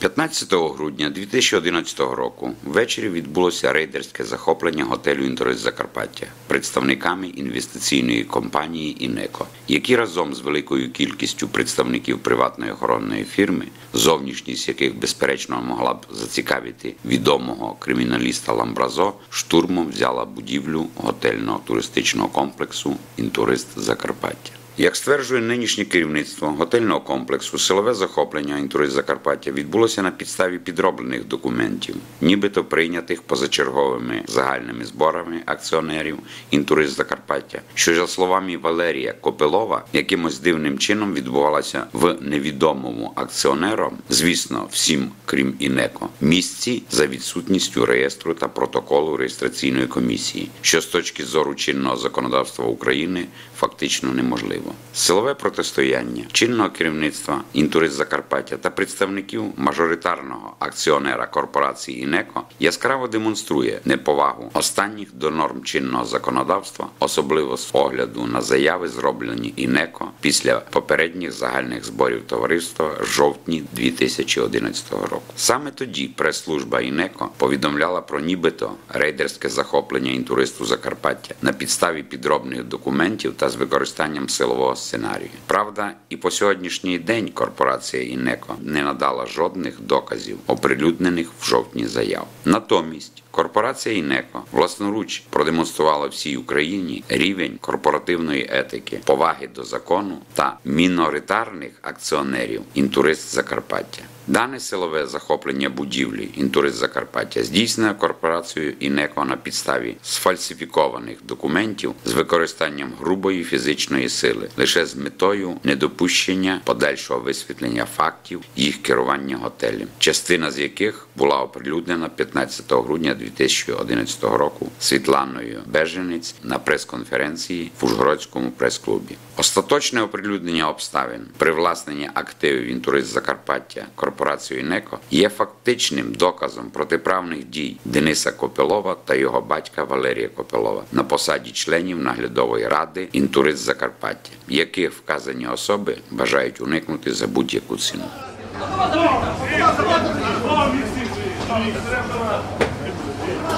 15 грудня 2011 року ввечері відбулося рейдерське захоплення готелю «Інтерес Закарпаття представниками інвестиційної компанії «Інеко», які разом з великою кількістю представників приватної охоронної фірми, зовнішність яких безперечно могла б зацікавити відомого криміналіста Ламбразо, штурмом взяла будівлю готельного туристичного комплексу «Інтурист Закарпаття». Як стверджує нинішнє керівництво готельного комплексу, силове захоплення інтурист Закарпаття відбулося на підставі підроблених документів, нібито прийнятих позачерговими загальними зборами акціонерів інтурист Закарпаття, що за словами Валерія Копилова, якимось дивним чином відбувалася в невідомому акціонером, звісно, всім крім інеко, місці за відсутністю реєстру та протоколу реєстраційної комісії, що з точки зору чинного законодавства України фактично неможливо. Силове протистояння чинного керівництва інтурист Закарпаття та представників мажоритарного акціонера корпорації «Інеко» яскраво демонструє неповагу останніх до норм чинного законодавства, особливо з огляду на заяви, зроблені «Інеко» після попередніх загальних зборів товариства жовтні 2011 року. Саме тоді прес-служба «Інеко» повідомляла про нібито рейдерське захоплення інтуристу Закарпаття на підставі підробних документів та з використанням силового сценарію. Правда, і по сьогоднішній день корпорація «Інеко» не надала жодних доказів, оприлюднених в жовтні заяв. Натомість корпорація «Інеко» власноруч продемонструвала всій Україні рівень корпоративної етики, поваги до закону та міноритарних акціонерів інтурист Закарпаття. Дане силове захоплення будівлі інтурист Закарпаття здійснено корпорацією «Інеко» на підставі сфальсифікованих документів з використанням грубої фізичної сили лише з метою недопущення подальшого висвітлення фактів їх керування готелем, частина з яких була оприлюднена 15 грудня 2011 року Світланою Беженець на прес-конференції в Ужгородському прес-клубі. Остаточне оприлюднення обставин привласнення активів інтурист Закарпаття корпорацією «Інеко» є фактичним доказом протиправних дій Дениса Копилова та його батька Валерія Копилова на посаді членів наглядової ради інтурист Закарпаття, яких вказані особи бажають уникнути за будь-яку ціну.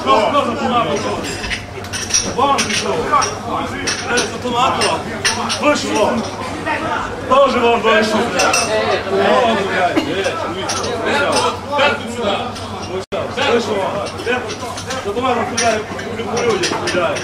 Що Вам пішов. Томату? Вийшло. Тоже вам вийшло. Вийшло. За томатом стріляє, по людях стріляє.